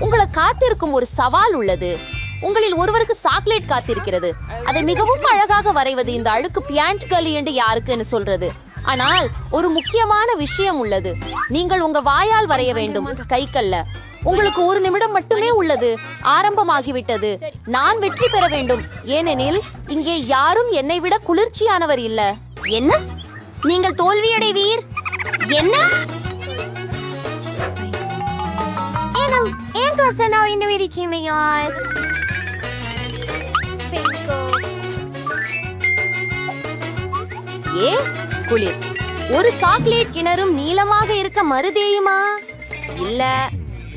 உங்களை காத்திருக்கும் ஒரு சவால் உள்ளது. உங்களில் ஒருவருக்கு சாக்லேட் காத்திருக்கிறது. அதை மிகவும் அழகாக வரைவது இந்த அழுக்கு பியாண்ட் களி என்று யாருக்குன்னு சொல்றது. ஆனால் ஒரு முக்கியமான விஷயம் உள்ளது. நீங்கள் உங்க வாயால் வரைய வேண்டும் கைக்கல்ல. உங்களுக்கு ஒரு நிமிடம் மட்டுமே உள்ளது. ஆரம்பமாகிவிட்டது. நான் வெற்றி பெற வேண்டும். ஏனெனில் இங்கே யாரும் என்னை விட குளிர்ச்சியானவர் இல்ல. என்ன? நீங்கள் தோல்வியடைவீர்? என்ன? Anam, Antos na in the Kimayos. ஏ குளிர். ஒரு சாக்லேட் கிணறும் நீளமாக இருக்க மறுதேயுமா இல்ல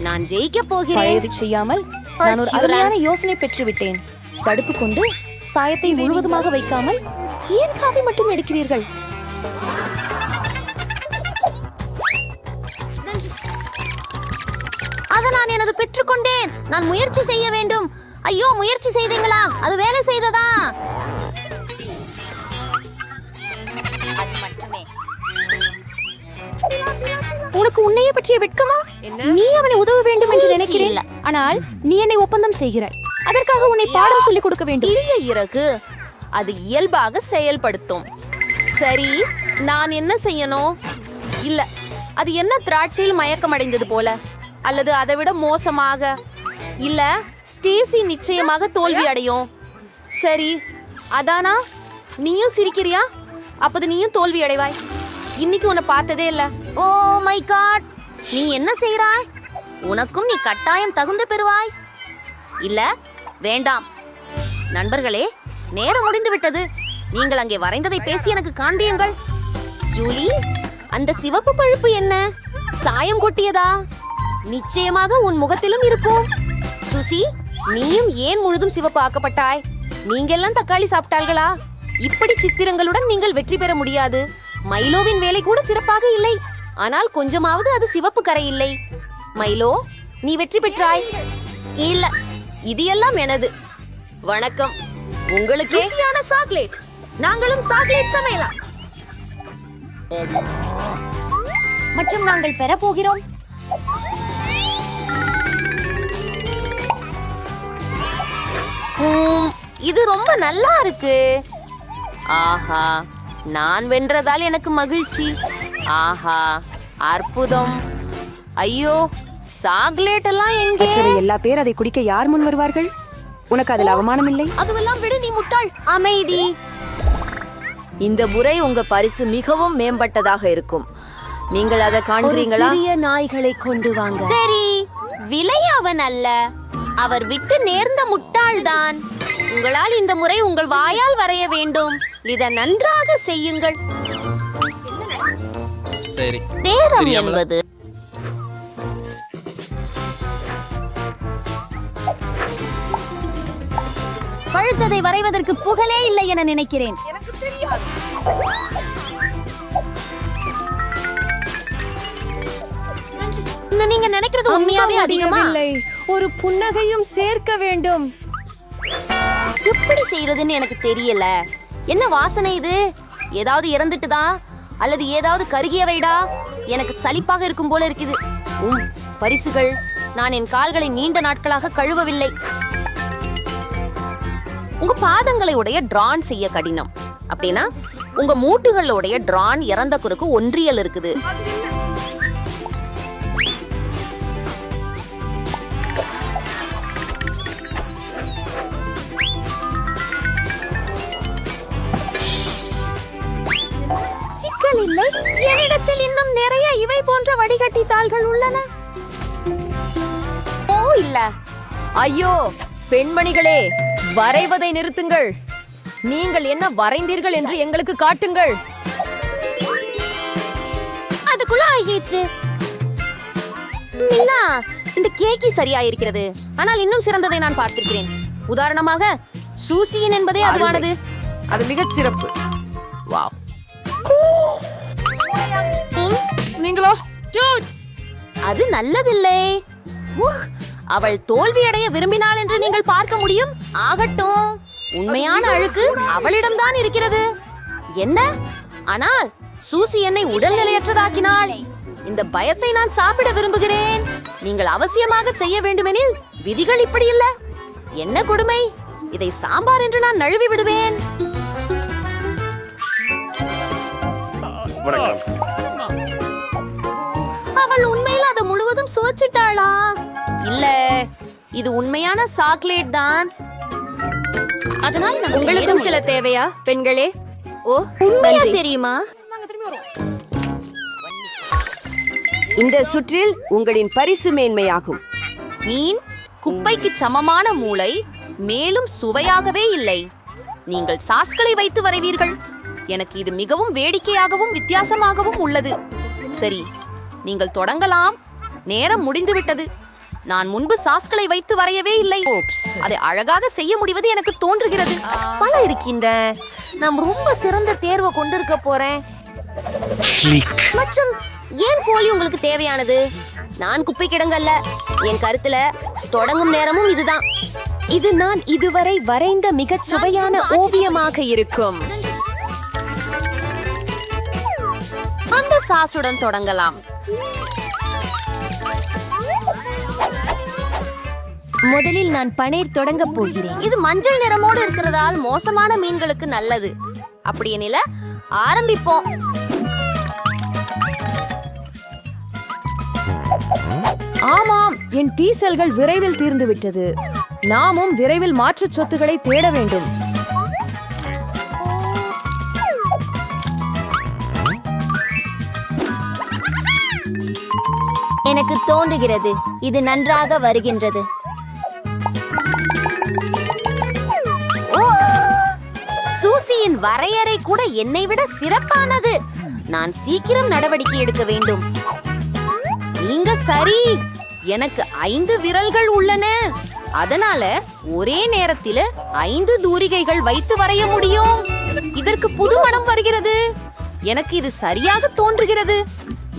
நான் ஜெயிக்க போகிறேன். பழையது செய்யாமல் நான் ஒரு. அருமையான யோசனை பெற்றுவிட்டேன் தடுப்பு கொண்டு சாயத்தை முழுவதுமாக வைக்காமல் ஏன் காபி மட்டும் எடுக்கிறீர்கள். நான் எனது பெற்றுக்கொண்டேன். நான் முயற்சி செய்ய வேண்டும். ஐயோ முயற்சி செய்தீங்களா? அது வேலை செய்ததா? உனக்கு உன்னையே பற்றிய வெட்கமா? நீ அவனை உதவ வேண்டும் என்று. நினைக்கிறேன். ஆனால் நீ என்னை ஒப்பந்தம் செய்கிறாய். அதற்காக உன்னை பாடம் சொல்லிக் கொடுக்க வேண்டும். இறகு. அது இயல்பாக செயல்படுத்தும். சரி நான் என்ன செய்யணும்? இல்ல அது என்ன திராட்சையில் மயக்கமடைந்தது போல? அல்லது அதை விட மோசமாக? இல்ல ஸ்டேசி நிச்சயமாக தோல்வி அடையும் சரி அதானா? நீயும் சிரிக்கிறியா? அப்போது நீயும் தோல்வி அடைவாய் இன்னைக்கு உன்னை பார்த்ததே இல்ல. Oh my God! நீ என்ன செய்கிறாய் உனக்கும் நீ கட்டாயம் தகுந்து பெறுவாய். இல்ல வேண்டாம். நண்பர்களே நேரம் முடிந்து விட்டது. நீங்கள் அங்கே வரைந்ததை பேசி எனக்கு காண்பியுங்கள். ஜூலி அந்த சிவப்பு பழுப்பு என்ன? சாயம் கொட்டியதா? நிச்சயமாக உன் முகத்திலும் இருக்கும். சுசி நீயும் ஏன் முழுதும் சிவப்பு ஆக்கப்பட்டாய் நீங்கெல்லாம் தக்காளி சாப்பிட்டாள்களா இப்படி சித்திரங்களுடன் நீங்கள் வெற்றி பெற முடியாது. மைலோவின் வேலை கூட சிறப்பாக இல்லை. ஆனால் கொஞ்சமாவது அது சிவப்பு கரை இல்லை மைலோ நீ வெற்றி பெற்றாய். இல்ல இது எல்லாம் எனது. வணக்கம். உங்களுக்கு. ருசியான சாக்லேட். நாங்களும் சாக்லேட் சமையலாம் மற்றும் நாங்கள் பெற போகிறோம் இது ரொம்ப நல்லா இருக்கு. ஆஹா நான் வென்றதால் எனக்கு மகிழ்ச்சி. ஆஹா அற்புதம். ஐயோ சாக்லேட் எல்லாம் எங்கே? எல்லா பேர் அதை குடிக்க யார் முன் வருவார்கள்? உனக்கு அதில் அவமானம் இல்லை? அதுவெல்லாம் விடு நீ முட்டாள். அமைதி. இந்த முறை உங்க பரிசு மிகவும் மேம்பட்டதாக இருக்கும். நீங்கள் அதை காண்கிறீங்களா? சிறிய நாய்களை கொண்டு வாங்க. சரி. விலை அவன் அல்ல. அவர் விட்டு நேர்ந்த முட்டாள்தான். உங்களால் இந்த முறை உங்கள் வாயால் வரைய வேண்டும். இதை நன்றாக செய்யுங்கள். சரி. நேரம். என்பது. பழுத்ததை வரைவதற்கு புகழே இல்லை என நினைக்கிறேன். இந்த நீங்க நினைக்கிறது உண்மையாவே அதிகமா? ஒரு புன்னகையும் சேர்க்க வேண்டும். எப்படி செய்யறதுன்னு எனக்கு தெரியல. என்ன வாசனை இது? ஏதாவது இறந்துட்டுதா? அல்லது ஏதாவது கருகியவைடா? எனக்கு சலிப்பாக இருக்கும் போல இருக்குது. உம் பரிசுகள். நான் என் கால்களை நீண்ட நாட்களாக கழுவவில்லை. உங்க பாதங்களை உடைய டிரான் செய்ய கடினம். அப்படின்னா உங்க மூட்டுகளுடைய டிரான் இறந்த குறுக்கு ஒன்றியல் இருக்குது. வடிகட்டி தாள்கள் உள்ளன? ஓ இல்ல. ஐயோ பெண்மணிகளே வரைவதை நிறுத்துங்கள். நீங்கள் என்ன வரைந்தீர்கள் என்று எங்களுக்கு காட்டுங்கள். அதுக்குள்ள ஆகிடுச்சு மில்லா இந்த கேக்கி சரியா இருக்கிறது ஆனால் இன்னும் சிறந்ததை நான் பார்த்திருக்கிறேன். உதாரணமாக சூசியன் என்பதே அதுவானது. அது மிகச் சிறப்பு. வாவ். நீங்களோ? அது நல்லதில்லை. உஹ், அவள் தோல்வியடைய விரும்பினாள் என்று நீங்கள் பார்க்க முடியும். ஆகட்டும். உண்மையான அழுக்கு அவளிடம்தான் இருக்கிறது. என்ன? ஆனால் சூசி என்னை உடல் நிலையற்றதாக்கினாள் இந்த பயத்தை நான் சாப்பிட விரும்புகிறேன். நீங்கள் அவசியமாக செய்ய வேண்டுமெனில் விதிகள் இப்படி இல்ல. என்ன கொடுமை? இதை சாம்பார் என்று நான் நழுவி விடுவேன். அவள் உண்மையில் அதை முழுவதும் சுவைச்சிட்டாளா இல்ல இது உண்மையான சாக்லேட் தான். அதனால் உங்களுக்கும் சில தேவையா பெண்களே? ஓ உண்மையா. தெரியுமா? இந்த சுற்றில் உங்களின் பரிசு மேன்மையாகும். மீன் குப்பைக்கு சமமான மூளை மேலும் சுவையாகவே இல்லை. நீங்கள் சாஸ்களை வைத்து வரைவீர்கள். எனக்கு இது மிகவும் வேடிக்கையாகவும் வித்தியாசமாகவும் உள்ளது. சரி நீங்கள் தொடங்கலாம். நேரம் முடிந்துவிட்டது. நான் முன்பு சாஸ்களை வைத்து வரையவே இல்லை. அதை அழகாக செய்ய முடிவது எனக்கு தோன்றுகிறது. பல இருக்கின்ற. நான் ரொம்ப சிறந்த தேர்வை கொண்டிருக்க போறேன். மற்றும் ஏன் போலி உங்களுக்கு தேவையானது? நான் குப்பை கிடங்கல்ல. என் கருத்துல தொடங்கும் நேரமும் இதுதான். இது நான் இதுவரை வரைந்த மிகச் சுவையான ஓவியமாக இருக்கும். அந்த சாசுடன் தொடங்கலாம். முதலில் நான் பனீர் தொடங்க போகிறேன். இது மஞ்சள் நிறமோடு இருக்கிறதால் மோசமான மீன்களுக்கு நல்லது. அப்படி எனில ஆரம்பிப்போம். ஆமாம் என் டீ செல்கள் விரைவில் தீர்ந்து விட்டது நாமும் விரைவில் மாற்றுச் சொத்துக்களை தேட வேண்டும். எனக்கு தோன்றுகிறது. இது நன்றாக வருகின்றது. சூசியின் வரையறை கூட என்னை விட சிறப்பானது. நான் சீக்கிரம் நடவடிக்கை எடுக்க வேண்டும். நீங்க சரி. எனக்கு ஐந்து விரல்கள் உள்ளன. அதனால ஒரே நேரத்தில் ஐந்து தூரிகைகள் வைத்து வரைய முடியும். இதற்கு புது மனம் வருகிறது. எனக்கு இது சரியாக தோன்றுகிறது.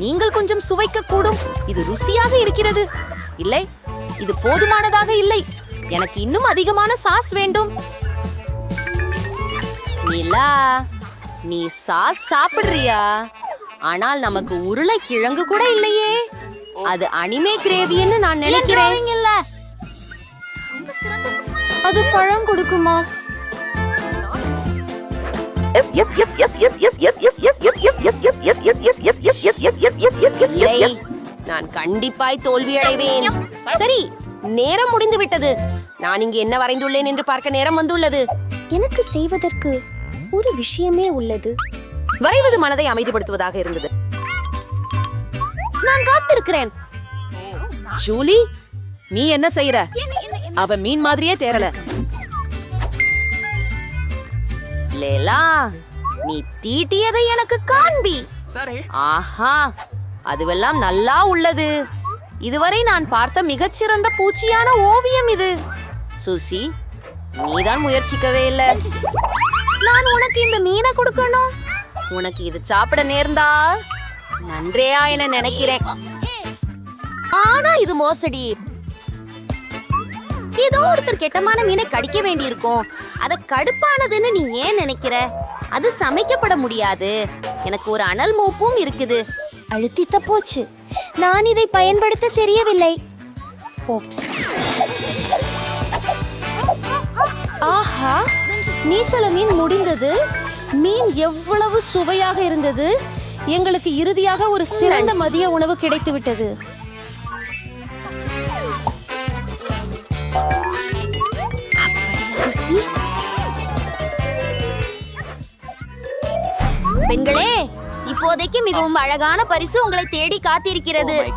நீங்கள் கொஞ்சம் சுவைக்க கூடும் இது ருசியாக இருக்கிறது. இல்லை இது போதுமானதாக இல்லை. எனக்கு இன்னும் அதிகமான சாஸ் வேண்டும். நிலா நீ சாஸ் சாப்பிடுறியா? ஆனால் நமக்கு உருளைக்கிழங்கு கூட இல்லையே. அது அனிமே கிரேவின்னு நான் நினைக்கிறேன். அது பழம் கொடுக்குமா? இல்லை நான் கண்டிப்பாய் தோல்வி அடைவேன் சரி நேரம் முடிந்து விட்டது நான் இங்கு என்ன வரைந்துள்ளேன் என்று பார்க்க நேரம் வந்துள்ளது எனக்கு செய்வதற்கு ஒரு விஷயமே உள்ளது வரைவது மனதை அமைதிப்படுத்துவதாக இருந்தது நான் காத்திருக்கிறேன் ஜூலி நீ என்ன செய்யற அவ மீன் மாதிரியே தேரல லேலா நீ தீட்டியதை எனக்கு காண்பி. ஆஹா அதுவெல்லாம் நல்லா உள்ளது. இதுவரை நான் பார்த்த மிகச்சிறந்த பூச்சியான ஓவியம் இது. சுசி நீதான் முயற்சிக்கவே இல்லை. நான் உனக்கு இந்த மீனை கொடுக்கணும். உனக்கு இது சாப்பிட நேர்ந்தா? நன்றியா என நினைக்கிறேன். ஆனா இது மோசடி. ஏதோ ஒருத்தர் கெட்டமான மீனை கடிக்க வேண்டியிருக்கும். அத கடுப்பானதுன்னு நீ ஏன் நினைக்கிற? அது சமைக்கப்பட முடியாது. எனக்கு ஒரு அனல் மூப்பும் இருக்குது. அழுத்தித்த போச்சு. நான் இதை பயன்படுத்த தெரியவில்லை. ஆஹா நீசல மீன் முடிந்தது. மீன் எவ்வளவு சுவையாக இருந்தது. எங்களுக்கு இறுதியாக ஒரு சிறந்த மதிய உணவு கிடைத்து விட்டது பெண்களே இப்போதைக்கு மிகவும் அழகான பரிசு உங்களை தேடி காத்திருக்கிறது.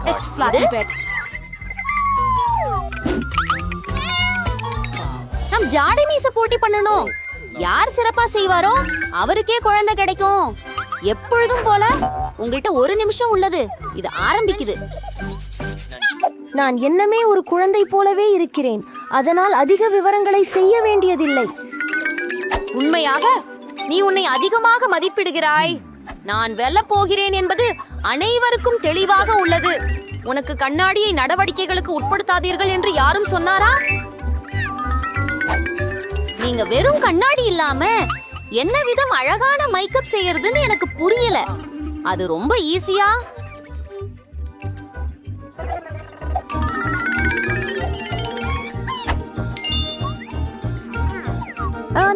இது? நம் ஜாடை மீச போட்டி பண்ணணும். யார் சிறப்பா செய்வாரோ அவருக்கே குழந்தை கிடைக்கும். எப்பொழுதும் போல உங்கள்கிட்ட ஒரு நிமிஷம் உள்ளது. இது ஆரம்பிக்குது. நான் என்னமே ஒரு குழந்தை போலவே இருக்கிறேன். அதனால் அதிக விவரங்களை செய்ய வேண்டியதில்லை. உண்மையாக நீ உன்னை அதிகமாக மதிப்பிடுகிறாய். நான் வெல்ல போகிறேன் என்பது அனைவருக்கும் தெளிவாக உள்ளது. உனக்கு கண்ணாடியை நடவடிக்கைகளுக்கு உட்படுத்தாதீர்கள் என்று யாரும் சொன்னாரா? நீங்க வெறும் கண்ணாடி இல்லாம என்ன விதம் அழகான மேக்கப் செய்யறதுன்னு எனக்கு புரியல. அது ரொம்ப ஈஸியா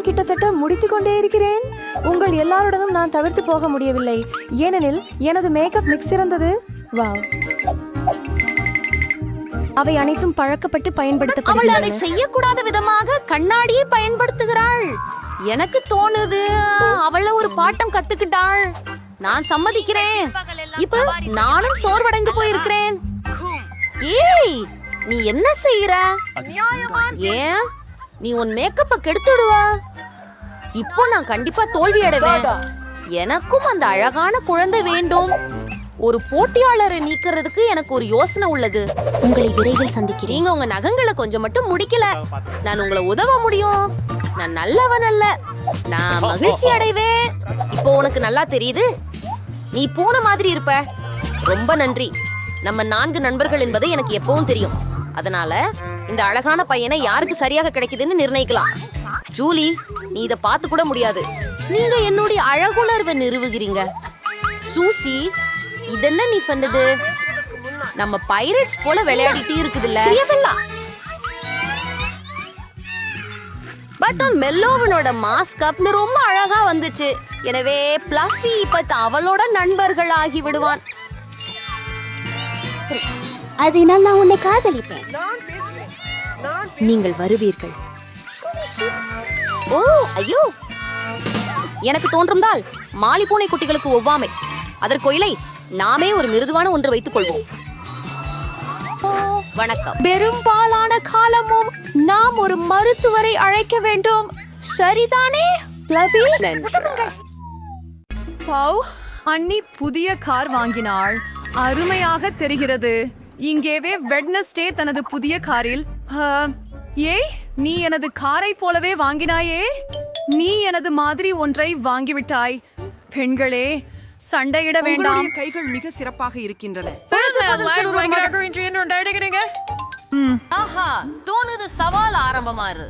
கிட்டத்தட்ட முடித்து கொண்டே இருக்கிறேன். உங்கள் எல்லாருடனும் நான் தவிர்த்து போக முடியவில்லை. ஏனெனில் எனது மேக்கப் மிக்ஸ் இருந்தது வாவ். அவை அனைத்தும் பழக்கப்பட்டு அவள் அதை செய்யக்கூடாத விதமாக கண்ணாடியை பயன்படுத்துகிறாள். எனக்கு தோணுது அவள ஒரு பாட்டம் கத்துக்கிட்டாள். நான் சம்மதிக்கிறேன். இப்ப நானும் சோர்வடைந்து போயிருக்கிறேன். ஏய் நீ என்ன செய்யற ஏன்? நீ உன் மேக்கப்ப கெடுத்துடுவ. இப்போ நான் கண்டிப்பா தோல்வி அடைவேன். எனக்கும் அந்த அழகான குழந்தை வேண்டும். ஒரு போட்டியாளரை நீக்கிறதுக்கு எனக்கு ஒரு யோசனை உள்ளது. உங்களை விரைவில் சந்திக்கிறேன். நீங்க உங்க நகங்களை கொஞ்சம் மட்டும் முடிக்கல. நான் உங்களை உதவ முடியும். நான் நல்லவன் அல்ல. நான் மகிழ்ச்சி அடைவேன். இப்போ உனக்கு நல்லா தெரியுது? நீ பூனை மாதிரி இருப்ப. ரொம்ப நன்றி. நம்ம நான்கு நண்பர்கள் என்பது எனக்கு எப்பவும் தெரியும். அதனால இந்த அழகான பையனை யாருக்கு சரியாக கிடைக்குதுன்னு நிர்ணயிக்கலாம். ஜூலி நீ இத பார்த்து கூட முடியாது. நீங்க என்னுடைய அழகுணர்வை நிறுவுகிறீங்க. சூசி இதென்ன நீ பண்ணது? நம்ம பைரட்ஸ் போல விளையாடிட்டு இருக்குதுல்ல. பட் மெல்லோவனோட மாஸ்க் அப்னு ரொம்ப அழகா வந்துச்சு. எனவே பிளஃபி இப்ப அவளோட நண்பர்கள் ஆகி விடுவான் அதனால் நான் உன்னை காதலிப்பேன். நீங்கள் வருவீர்கள். ஓ ஐயோ! எனக்கு தோன்றும்தால் மாலி பூனை குட்டிகளுக்கு ஒவ்வாமை. அதற்கு இல்லை நாமே ஒரு மிருதுவான ஒன்று வைத்துக் கொள்வோம். ஓ வணக்கம். பெரும்பாலான காலமும் நாம் ஒரு மருத்துவரை அழைக்க வேண்டும். சரிதானே பிளபி பவ் அண்ணி புதிய கார் வாங்கினாள். அருமையாக தெரிகிறது. இங்கேவே வெட்னஸ்டே தனது புதிய காரில் ஏய் நீ எனது காரை போலவே வாங்கினாயே? நீ எனது மாதிரி ஒன்றை வாங்கிவிட்டாய். பெண்களே சண்டையிட வேண்டாம். கைகள் மிக சிறப்பாக இருக்கின்றன. ஆஹா தோணுது சவால் ஆரம்பமாறு.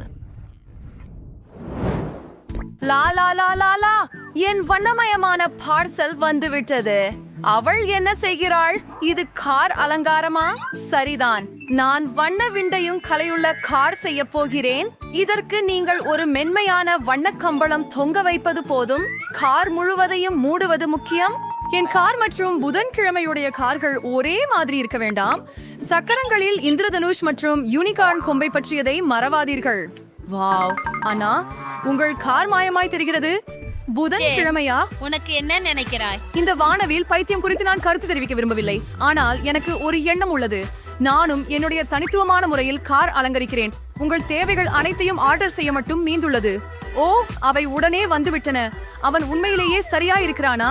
லா லா லா லா லா என் வண்ணமயமான பார்சல் வந்து விட்டது அவள் என்ன செய்கிறாள்? இது கார் அலங்காரமா? சரிதான். நான் வண்ண விண்டையும் கலையுள்ள கார் செய்ய போகிறேன். இதற்கு நீங்கள் ஒரு மென்மையான வண்ணக் கம்பளம் தொங்க வைப்பது போதும். கார் முழுவதையும் மூடுவது முக்கியம். என் கார் மற்றும் புதன்கிழமையுடைய கார்கள் ஒரே மாதிரி இருக்க வேண்டாம். சக்கரங்களில் இந்திரதனுஷ் மற்றும் யூனிகார்ன் கொம்பை பற்றியதை மறவாதீர்கள். வாவ் அண்ணா உங்கள் கார் மாயமாய் தெரிகிறது. புதன் கிழமையா உனக்கு என்ன நினைக்கிறாய் இந்த வானவில் பைத்தியம் குறித்து நான் கருத்து தெரிவிக்க விரும்பவில்லை ஆனால் எனக்கு ஒரு எண்ணம் உள்ளது நானும் என்னுடைய தனித்துவமான முறையில் கார் அலங்கரிக்கிறேன் உங்கள் தேவைகள் அனைத்தையும் ஆர்டர் செய்ய மட்டும் மீந்துள்ளது ஓ அவை உடனே வந்துவிட்டன அவன் உண்மையிலேயே சரியா இருக்கிறானா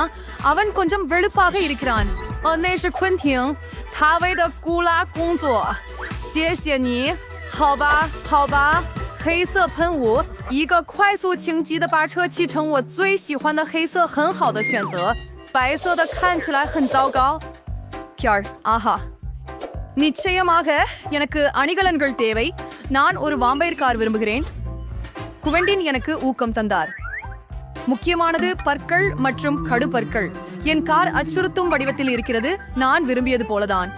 அவன் கொஞ்சம் வெளுப்பாக இருக்கிறான் 哦，那是昆汀，他为的咕啦工作，谢谢你，好吧，好吧。黑色喷雾， 一个快速轻击的把车漆成我最喜欢的黑色，很好的选择。白色的看起来很糟糕。Pure，ஆஹா நிச்சயமாக எனக்கு அணிகலன்கள் தேவை நான் ஒரு வாம்பயர் கார் விரும்புகிறேன் குவெண்டின் எனக்கு ஊக்கம் தந்தார் முக்கியமானது பற்கள் மற்றும் கடுபற்கள் என் கார் அச்சுறுத்தும் வடிவத்தில் இருக்கிறது நான் விரும்பியது போலதான்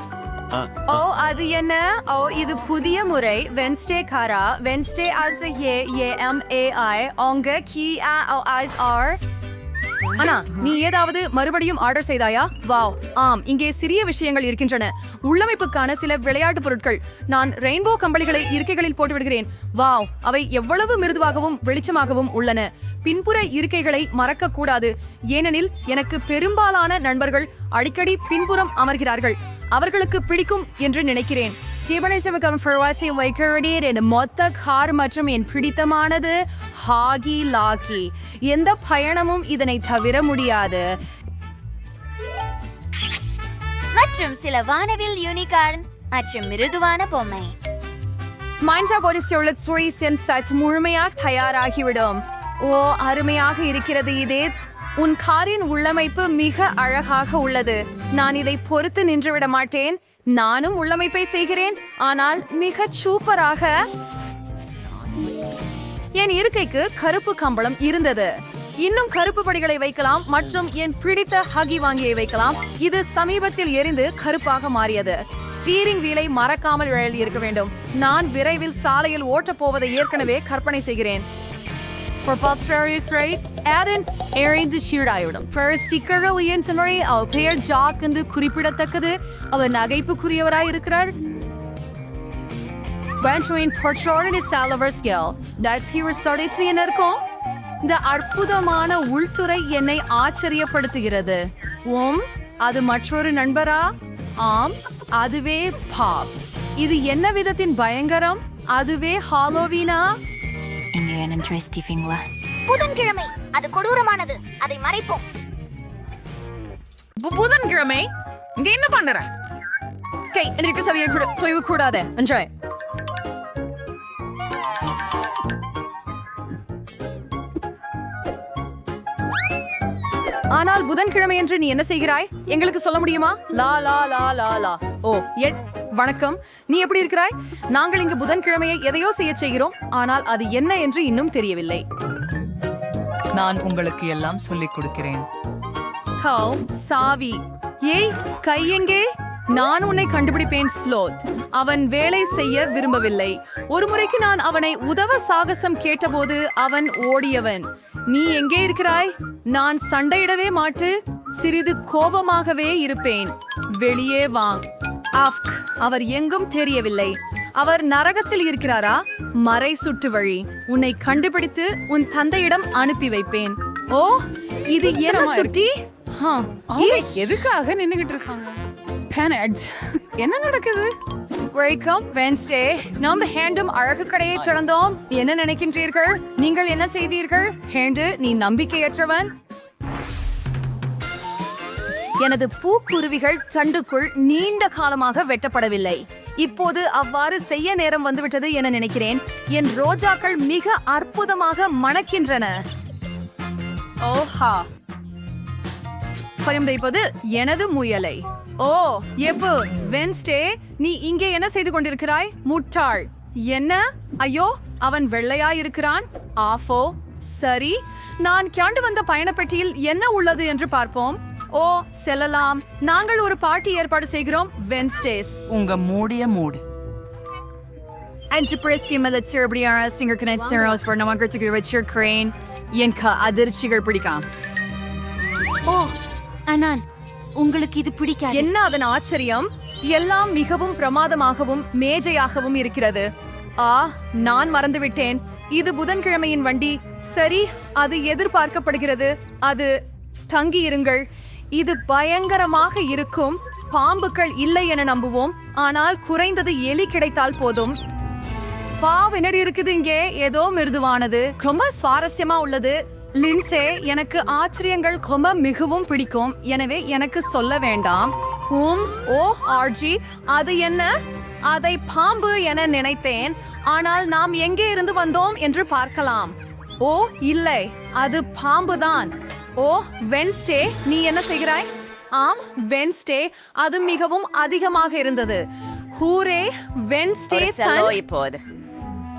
ஓ அது என்ன? ஓ இது புதிய முறை. வென்ஸ்டே காரா Wednesday as A A M A I அவங்க கி ஆ ஓ ஐஸ் ஆர் அண்ணா நீ ஏதாவது மறுபடியும் ஆர்டர் செய்தாயா? வாவ் ஆம் இங்கே சிறிய விஷயங்கள் இருக்கின்றன. உள்ளமைப்புக்கான சில விளையாட்டு பொருட்கள். நான் ரெயின்போ கம்பளிகளை இருக்கைகளில் போட்டு விடுகிறேன் வாவ் அவை எவ்வளவு மிருதுவாகவும் வெளிச்சமாகவும் உள்ளன. பின்புற இருக்கைகளை மறக்க கூடாது ஏனெனில் எனக்கு பெரும்பாலான நண்பர்கள் அடிக்கடி பின்புறம் அமர்கிறார்கள். அவர்களுக்கு பிடிக்கும் என்று நினைக்கிறேன். ஜீவனேசமுகம் ஃபர்வாசி வைக்கிறீர் என் மொத்த கார் மற்றும் என் பிடித்தமானது ஹாகி லாக்கி எந்த பயணமும் இதனை தவிர முடியாது. மற்றும் சில வானவில் யூனிகார்ன் மற்றும் மிருதுவான பொம்மை. மைன்ஸா பொரிசுள்ள சுவைசன் சச் முழுமையாக தயாராகிவிடும். ஓ அருமையாக இருக்கிறது. இது உன் காரின் உள்ளமைப்பு மிக அழகாக உள்ளது. நான் இதை பொறுத்து நின்றுவிட மாட்டேன். நானும் உள்ளமைப்பை செய்கிறேன். ஆனால் மிக சூப்பராக என் இருக்கைக்கு கருப்பு கம்பளம் இருந்தது. இன்னும் கருப்பு படிகளை வைக்கலாம் மற்றும் என் பிடித்த ஹகி வாங்கியை வைக்கலாம். இது சமீபத்தில் எரிந்து கருப்பாக மாறியது. ஸ்டீரிங் வீலை மறக்காமல் இருக்க வேண்டும். நான் விரைவில் சாலையில் ஓட்டப் போவதை ஏற்கனவே கற்பனை செய்கிறேன். Propulsorious rate அதன் எரிந்து ஷீடாயிடும் ஸ்டிக்கர்கள் ஏன் சொன்னே அவர் பெயர் ஜாக் என்று குறிப்பிடத்தக்கது அவர் நகைப்புக்குரியவராய் இருக்கிறார். Benjamin Portron is Salver skill. That's he started என்ன இருக்கும் இந்த அற்புதமான உள்துறை என்னை ஆச்சரியப்படுத்துகிறது ஓம் அது மற்றொரு நண்பரா ஆம் அதுவே பாப் இது என்ன விதத்தின் பயங்கரம் அதுவே ஹாலோவீனா புதன்கிழமை. அது கொடூரமானது. அதை மறைப்போம். புதன்கிழமை? இங்க என்ன பண்ற? கை எனக்கு சவியை கூட தொய்வு கூடாது. என்ஜாய் ஆனால் புதன்கிழமை என்று நீ என்ன செய்கிறாய்? எங்களுக்கு சொல்ல முடியுமா? லா லா லா லா லா. ஓ எட் வணக்கம். நீ எப்படி இருக்கிறாய்? நாங்கள் இங்கு புதன்கிழமையை எதையோ செய்ய செய்கிறோம். ஆனால் அது என்ன என்று இன்னும் தெரியவில்லை. நான் உங்களுக்கு எல்லாம் சொல்லிக் கொடுக்கிறேன். ஹவ் சாவி. ஏய் கை எங்கே? நான் உன்னை கண்டுபிடிப்பேன் ஸ்லோத். அவன் வேலை செய்ய விரும்பவில்லை. ஒரு முறைக்கு நான் அவனை உதவ சாகசம் கேட்டபோது அவன் ஓடியவன். நீ எங்கே இருக்கிறாய்? நான் சண்டையிடவே மாட்டு சிறிது கோபமாகவே இருப்பேன். வெளியே வாங் ஆஃப்க் அவர் எங்கும் தெரியவில்லை. அவர் நரகத்தில் இருக்கிறாரா? மறை சுட்டு வழி. உன்னை கண்டுபிடித்து உன் தந்தையிடம் அனுப்பி வைப்பேன். ஓ இது என்ன சுட்டி. எதுக்காக நின்னுகிட்டு இருக்காங்க? என்ன நடக்குது? வெல்கம் வென்ஸ்டே நாம் ஹேண்டும் அழகு கடையை திறந்தோம் என்ன நினைக்கின்றீர்கள்? நீங்கள் என்ன செய்தீர்கள்? ஹேண்டு நீ நம்பிக்கையற்றவன். எனது பூக்குருவிகள் தண்டுக்குள் நீண்ட காலமாக வெட்டப்படவில்லை. இப்போது அவ்வாறு செய்ய நேரம் வந்துவிட்டது என நினைக்கிறேன். என் ரோஜாக்கள் மிக அற்புதமாக மணக்கின்றன. ஓஹா. பரிந்துரைப்பது எனது முயலை. ஓ எப்பு வென்ஸ்டே நீ இங்கே என்ன செய்து கொண்டிருக்கிறாய்? முட்டாள். என்ன? ஐயோ அவன் வெள்ளையா இருக்கிறான் ஆஃபோ சரி. நான் கியாண்டு வந்த பயணப்பெட்டியில் என்ன உள்ளது என்று பார்ப்போம். ஓ செல்லலாம். நாங்கள் ஒரு பார்ட்டி ஏற்பாடு செய்கிறோம். வென்ஸ்டேஸ் உங்க மூடிய மூடு. அன்று பிரஸ்டியம் சிறுபடியான ஃபிங்கர் கனெக்ட் சிரோஸ் for நமக்கு வச்சிருக்கிறேன் எனக்கு அதிர்ச்சிகள் பிடிக்காம் ஓ அனான் உங்களுக்கு இது பிடிக்காது என்ன அதன் ஆச்சரியம் எல்லாம் மிகவும் பிரமாதமாகவும் மேஜையாகவும் இருக்கிறது ஆ நான் மறந்துவிட்டேன் இது புதன்கிழமையின் வண்டி சரி அது எதிர்பார்க்கப்படுகிறது அது தங்கி இருங்கள் இது பயங்கரமாக இருக்கும். பாம்புகள் இல்லை என நம்புவோம். ஆனால் குறைந்தது எலி கிடைத்தால் போதும். பாவ் என்னடி இருக்குது இங்கே. ஏதோ மிருதுவானது. ரொம்ப சுவாரஸ்யமா உள்ளது. லின்சே எனக்கு ஆச்சரியங்கள் ரொம்ப மிகவும் பிடிக்கும். எனவே எனக்கு சொல்ல வேண்டாம். உம் ஓ ஆர்ஜி அது என்ன? அதை பாம்பு என நினைத்தேன். ஆனால் நாம் எங்கே இருந்து வந்தோம் என்று பார்க்கலாம். ஓ இல்லை. அது பாம்புதான். ஓ வென்ஸ்டே நீ என்ன செய்கிறாய்? ஆம் வென்ஸ்டே அது மிகவும் அதிகமாக இருந்தது. ஹூரே வென்ஸ்டே இப்போது.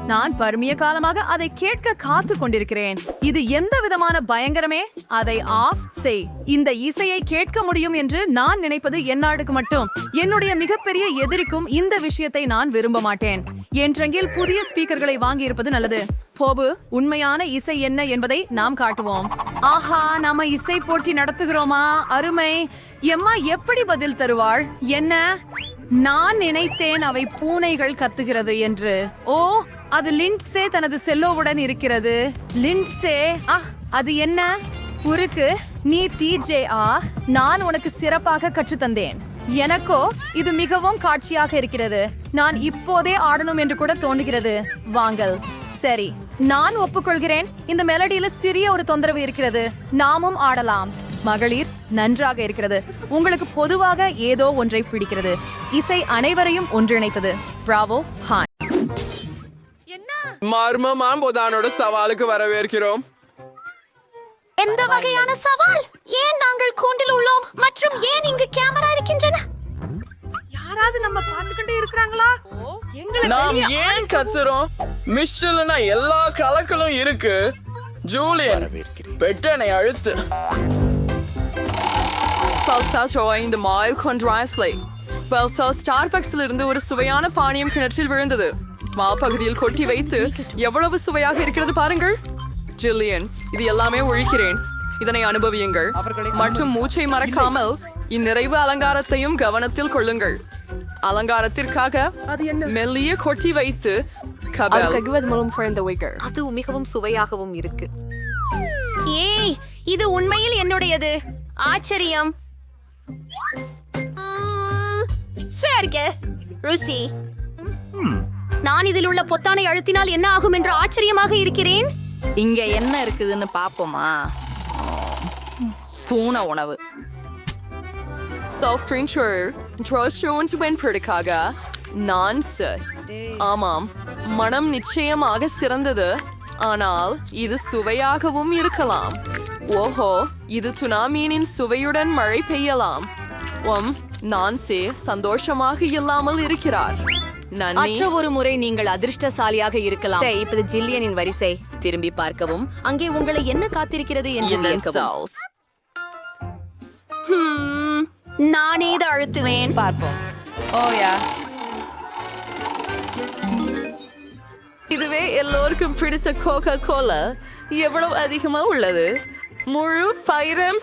நான் பருமிய காலமாக அதை கேட்க காத்து கொண்டிருக்கிறேன். இது எந்த விதமான பயங்கரமே? அதை ஆஃப் செய். இந்த இசையை கேட்க முடியும் என்று நான் நினைப்பது என்னாடுக்கு மட்டும். என்னுடைய மிகப்பெரிய எதிரிக்கும் இந்த விஷயத்தை நான் விரும்ப மாட்டேன். என்றெங்கில் புதிய ஸ்பீக்கர்களை வாங்கி இருப்பது நல்லது. போபு உண்மையான இசை என்ன என்பதை நாம் காட்டுவோம். ஆஹா நாம இசை போட்டி நடத்துகிறோமா? அருமை. எம்மா எப்படி பதில் தருவாள்? என்ன? நான் நினைத்தேன் அவை பூனைகள் கத்துகிறது என்று. ஓ அது லிண்ட்ஸே தனது செல்லோவுடன் இருக்கிறது. லிண்ட்ஸே ஆ அது என்ன? குறுக்கு நீ தீஜே ஆ நான் உனக்கு சிறப்பாக கற்றுத்தந்தேன் எனக்கோ இது மிகவும் காட்சியாக இருக்கிறது. நான் இப்போதே ஆடணும் என்று கூட தோன்றுகிறது. வாங்கல். சரி. நான் ஒப்புக்கொள்கிறேன். இந்த மெலடியில சிறிய ஒரு தொந்தரவு இருக்கிறது. நாமும் ஆடலாம். மகளிர் நன்றாக இருக்கிறது. உங்களுக்கு பொதுவாக ஏதோ ஒன்றை பிடிக்கிறது. இசை அனைவரையும் ஒன்றிணைத்தது. பிராவோ ஹான் மர்மமாம் பொதானோட சவாலுக்கு வரவேற்கிறோம். எந்த வகையான சவால்? ஏன் நாங்கள் கூண்டில் உள்ளோம் மற்றும் ஏன் இங்கு கேமரா இருக்கின்றன? யாராவது நம்ம பார்த்துக்கிட்டே இருக்கிறாங்களா? நாம் ஏன் கத்துறோம்? மிஷில்னா எல்லா கலக்களும் இருக்கு. ஜூலியன் பெட்டனை அழுத்து. இந்த பல்சா ஸ்டார்பக்ஸில் இருந்து ஒரு சுவையான பானியம் கிணற்றில் விழுந்தது. மா பகுதியில் கொட்டி வைத்து எவ்வளவு சுவையாக இருக்கிறது பாருங்கள். ஜில்லியன் இது எல்லாமே ஒழிக்கிறேன். இதனை அனுபவியுங்கள். மற்றும் மூச்சை மறக்காமல் இந்நிறைவு அலங்காரத்தையும் கவனத்தில் கொள்ளுங்கள். அலங்காரத்திற்காக மெல்லிய கொட்டி வைத்து அது மிகவும் சுவையாகவும் இருக்கு. ஏய் இது உண்மையில் என்னுடையது? ஆச்சரியம். ருசி. நான் இதில் உள்ள பொத்தானை அழுத்தினால் என்ன ஆகும் என்று ஆச்சரியமாக இருக்கிறேன்? இங்க என்ன இருக்குதுன்னு பாப்போமா? பூனை உணவு. சாஃப்ட் ட்ரிங்க் ட்ரோஸ்டோன்ஸ் வெண்படுக்காக நான் சார் ஆமாம் மனம் நிச்சயமாக சிறந்தது ஆனால் இது சுவையாகவும் இருக்கலாம் ஓஹோ இது சுனாமீனின் சுவையுடன் மழை பெய்யலாம் ஒம் நான்சே சந்தோஷமாக இல்லாமல் இருக்கிறார் நன்றி மற்ற ஒரு முறை நீங்கள் அதிர்ஷ்டசாலியாக இருக்கலாம் இப்போது ஜில்லியனின் வரிசை திரும்பி பார்க்கவும் அங்கே உங்களை என்ன காத்திருக்கிறது என்று நானே இதை அழுத்துவேன். பார்ப்போம். ஓயா இதுவே எல்லோருக்கும் பிடிச்ச கோகா கோலா எவ்வளவு அதிகமா உள்ளது? முழு பைரம்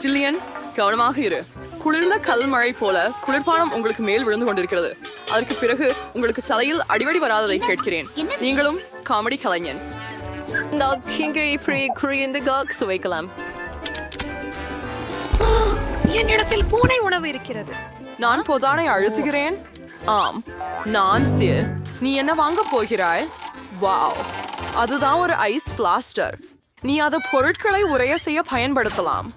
ஜில்லியன் கவனமாக இரு. குளிர்ந்த கல் மழை போல குளிர்பானம் உங்களுக்கு மேல் விழுந்து கொண்டிருக்கிறது. அதற்கு பிறகு உங்களுக்கு தலையில் அடிவடி வராததை கேட்கிறேன். நீங்களும் காமெடி கலைஞன். நான் தீங்கு இப்படி குறைந்த காக் சுவைக்கலாம். என்னிடத்தில் பூனை உணவு இருக்கிறது. நான் பொதானை அழுத்துகிறேன். ஆம் நான் சே நீ என்ன வாங்க போகிறாய்? வாவ் அதுதான் ஒரு ஐஸ் பிளாஸ்டர். நீ அதை பொருட்களை உரைய செய்ய பயன்படுத்தலாம்.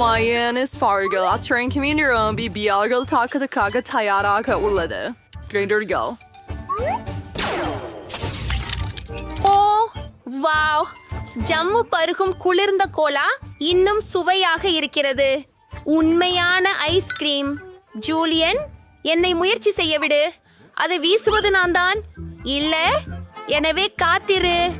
மயனிஸ் ஃபார்கள் ஆஸ்திரேலிய நிரம்பி பியார்கள் தாக்குதலுக்காக தயாராக உள்ளது கிரைண்டர்கள் ஓ வாவ் ஜம்மு பருகும் குளிர்ந்த கோலா இன்னும் சுவையாக இருக்கிறது. உண்மையான ஐஸ்கிரீம் ஜூலியன் என்னை முயற்சி செய்ய விடு. அதை வீசுவது நான் தான். இல்ல எனவே காத்திரு.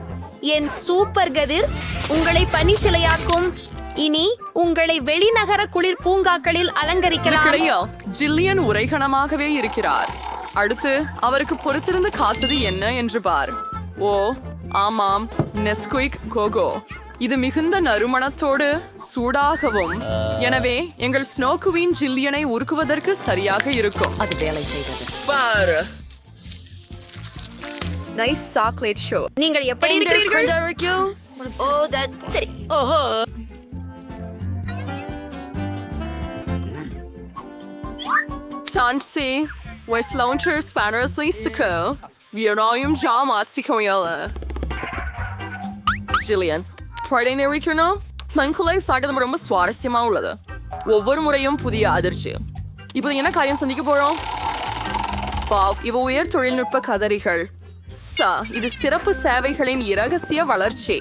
என் சூப்பர் கதிர் உங்களை பனி சிலையாக்கும். இனி உங்களை வெளிநகர குளிர் பூங்காக்களில் அலங்கரிக்கலாம். ஜில்லியன் உரைகணமாகவே இருக்கிறார். அடுத்து அவருக்கு பொறுத்திருந்து காத்தது என்ன என்று பார். ஓ ஆமாம் நெஸ்குயிக் கோகோ இது மிகுந்த நறுமணத்தோடு சூடாகவும் எனவே எங்கள் ஸ்னோ குவீன் ஜில்லியனை உருக்குவதற்கு சரியாக இருக்கும். அது வேலை செய்தது. பாரு. நைஸ் சாக்லேட் ஷோ நீங்கள் எப்படி இருக்கிறீர்கள்? ஓ that- சரி. ஓஹோ. Tansi, West Launchers Fantasy Siko, Vionaum Jamat Sikoyala. Jillian, படை நிறுவிக்கணும் மங்களை சாகதம் ரொம்ப சுவாரஸ்யமா உள்ளது ஒவ்வொரு முறையும் புதிய அதிர்ச்சி இப்போ என்ன காரியம் சந்திக்க போறோம் வாவ் இவ உயர் தொழில்நுட்ப கதறிகள் ச இது சிறப்பு சேவைகளின் இரகசிய வளர்ச்சி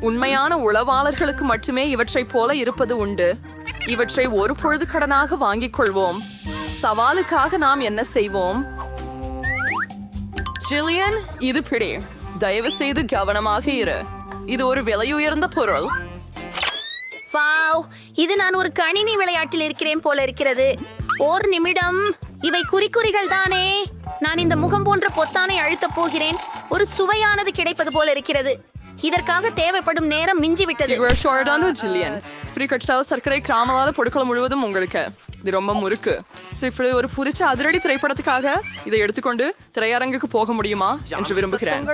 உண்மையான உளவாளர்களுக்கு மட்டுமே இவற்றை போல இருப்பது உண்டு இவற்றை ஒரு பொழுது கடனாக வாங்கிக் கொள்வோம் சவாலுக்காக நாம் என்ன செய்வோம் ஜில்லியன் இது பிடி தயவு செய்து கவனமாக இரு இது ஒரு விலையுயர்ந்த பொருள். வாவ் இது நான் ஒரு கணினி விளையாட்டில் இருக்கிறேன் போல இருக்கிறது. ஓர் நிமிடம். இவை குறிக்குறிகள் தானே. நான் இந்த முகம் போன்ற பொத்தானை அழுத்தப் போகிறேன். ஒரு சுவையானது கிடைப்பது போல இருக்கிறது. இதற்காக தேவைப்படும் நேரம் மிஞ்சிவிட்டது. இவர் ஷோர்டான ஜில்லியன். ஃப்ரீ கட்சாவ சர்க்கரை கிராமலாத பொருட்கள் முழுவதும் உங்களுக்கு. இது ரொம்ப முறுக்கு. ஸோ இப்படி ஒரு புரிச்ச அதிரடி திரைப்படத்துக்காக இதை எடுத்துக்கொண்டு திரையரங்குக்கு போக முடியுமா என்று விரும்புகிறேன்.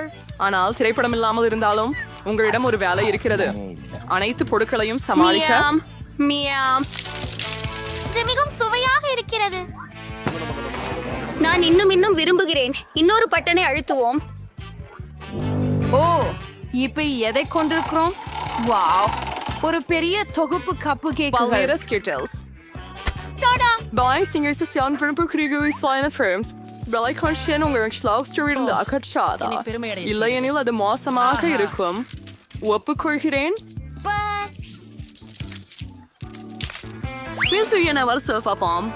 ஆனால் திரைப்படம் இல்லாமல் இருந்தாலும் உங்களிடம் ஒரு வேலை இருக்கிறது. அனைத்து பொருட்களையும் சமாளிக்க. மியாம் இது மிகவும் சுவையாக இருக்கிறது. நான் இன்னும் இன்னும் விரும்புகிறேன். இன்னொரு பட்டனை அழுத்துவோம். ஓ இப்ப எதை கொண்டிருக்கிறோம்? வாவ் ஒரு பெரிய தொகுப்பு கப்பு கேக்குகள். பல்வேறு ஸ்கிட்டல்ஸ் Bei Singersession Vimpelkriege i Slime Firms விலை கான்ஷியன் உங்கள் ஸ்லாக்ஸ்டர் இருந்து அகற்றாதா இல்லையெனில் அது மோசமாக இருக்கும் ஒப்புக்கொள்கிறேன் hier eine Walze verformen?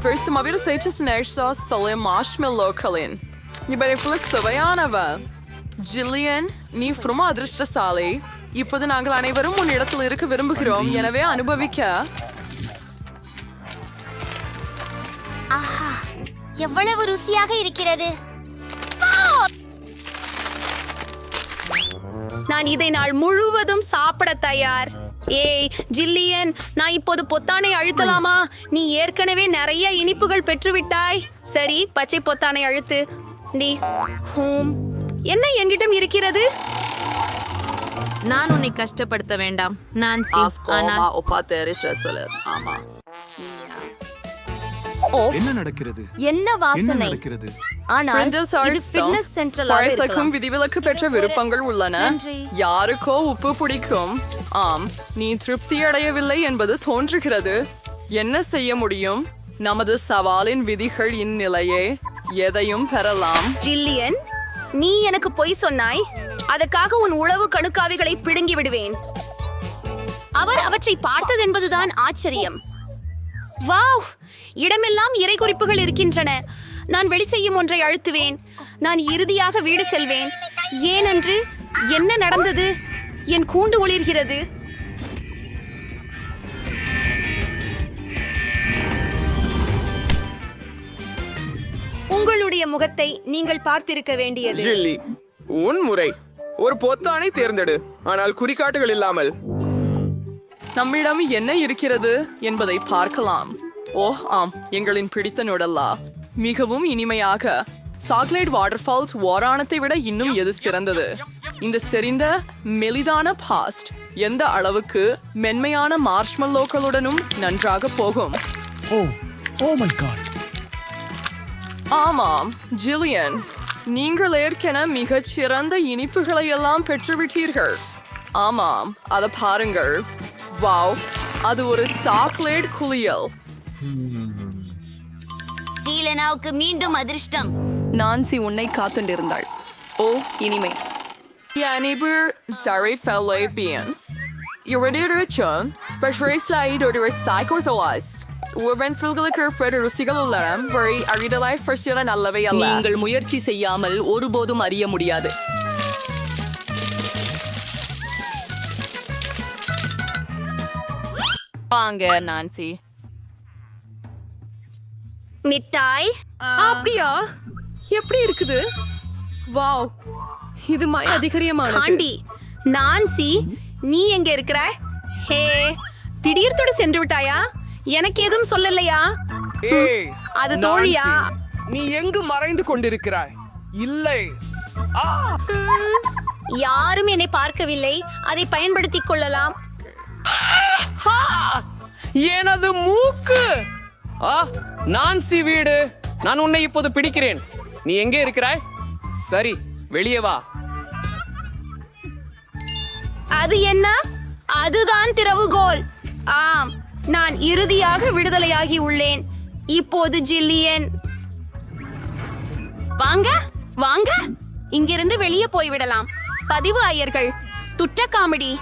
First mal wieder seht es nächstes Salle Marshmallow Colin. Ich bin voll சுவையானவ ஜில்லியன் நீ ரொம்ப அதிர்ஷ்டசாலி இப்போது நாங்கள் அனைவரும் உன் இடத்தில் இருக்க விரும்புகிறோம். எனவே அனுபவிக்க. எவ்வளவு ருசியாக இருக்கிறது. நான் இதை நாள் முழுவதும் சாப்பிட தயார். ஏய் ஜில்லியன் நான் இப்போது பொத்தானை அழுத்தலாமா? நீ ஏற்கனவே நிறைய இனிப்புகள் பெற்றுவிட்டாய். சரி பச்சை பொத்தானை அழுத்து. நீ ஹூம் என்ன என்கிட்டம் இருக்கிறது? நான் உன்னை கஷ்டப்படுத்த வேண்டாம் resolet. ஆமா. என்ன நடக்கிறது? என்ன என்ன வாசனை? நடக்கிறது? ஆனால் Printers are இது still. ஃபிட்னஸ் சென்ட்ரலாக பழசக்கும் இருக்கலாம். விதிவிலக்கு பெற்ற விருப்பங்கள் உள்ளன. யாருக்கோ உப்பு பிடிக்கும். ஆம் நீ திருப்தி அடையவில்லை என்பது தோன்றுகிறது. என்ன செய்ய முடியும்? நமது சவாலின் விதிகள் இந்நிலையே. எதையும் பெறலாம். ஜில்லியன் நீ எனக்கு பொய் சொன்னாய். அதற்காக உன் உளவு கணுக்காவிகளை பிடுங்கி விடுவேன். அவர் அவற்றை பார்த்தது என்பதுதான் ஆச்சரியம். வாவ்! இடமெல்லாம் இறை குறிப்புகள் இருக்கின்றன. நான் வெளி செய்யும் ஒன்றை அழுத்துவேன். நான் இறுதியாக வீடு செல்வேன். ஏனென்று என்ன நடந்தது? என் கூண்டு ஒளிர்கிறது. உங்களுடைய முகத்தை நீங்கள் பார்த்திருக்க வேண்டியது. உன் முறை. ஒரு பொத்தானை தேர்ந்தெடு. ஆனால் குறிகாட்டுகள் இல்லாமல். நம்மிடம் என்ன இருக்கிறது என்பதை பார்க்கலாம். ஓ ஆம் எங்களின் பிடித்த நுடல்லா. மிகவும் இனிமையாக சாக்லேட் வாட்டர்ஃபால்ஸ் ஓராணத்தை விட இன்னும் எது சிறந்தது? இந்த செறிந்த மெலிதான பாஸ்ட் எந்த அளவுக்கு மென்மையான மார்ஷ்மல்லோக்களுடனும் நன்றாக போகும்? Oh oh my god. ஆமாம் ஜில்லியன். நீங்கள் ஏற்கென மிகச் சிறந்த இனிப்புகளை எல்லாம் பெற்றுவிட்டீர்கள். ஆமாம் அதை பாருங்கள். வாவ் அது ஒரு சாக்லேட் குளியல். சீலனாவுக்கு மீண்டும் அதிர்ஷ்டம். நான்சி உன்னை காத்துண்டிருந்தாள். ஓ இனிமை. Janiber Zari Fellow Beans. Irradiation, Bashraslide or Psychosolis. உவென்ஃபில்களுக்கு பிற ருசிகள் உள்ளன வழி அறிதலாய் ஃபர்ஸ்டில நல்லவை அல்ல நீங்கள் முயற்சி செய்யாமல் ஒருபோதும் அறிய முடியாது. வாங்க நான்சி. மிட்டாய். அப்படியா? எப்படி இருக்குது? வாவ் இது மய அதிகரியமானது. ஆண்டி நான்சி நீ எங்க இருக்கிற? ஹே திடீர்த்தோடு சென்று விட்டாயா? எனக்கு எதுவும் சொல்லலையா? ஏய் அது தோழியா? நீ எங்கு மறைந்து கொண்டிருக்கிறாய்? இல்லை. யாரும் என்னை பார்க்கவில்லை. அதை பயன்படுத்திக் கொள்ளலாம். எனது மூக்கு. ஆ நான்சி வீடு. நான் உன்னை இப்போது பிடிக்கிறேன். நீ எங்கே இருக்கிறாய்? சரி வெளியே வா. அது என்ன? அதுதான் திறவுகோல். ஆம். நான் இறுதியாக விடுதலையாகி உள்ளேன். இப்போது ஜில்லியன். வாங்க வாங்க. இங்கிருந்து வெளியே போய்விடலாம். பதிவு ஐயர்கள் துட்ட காமெடி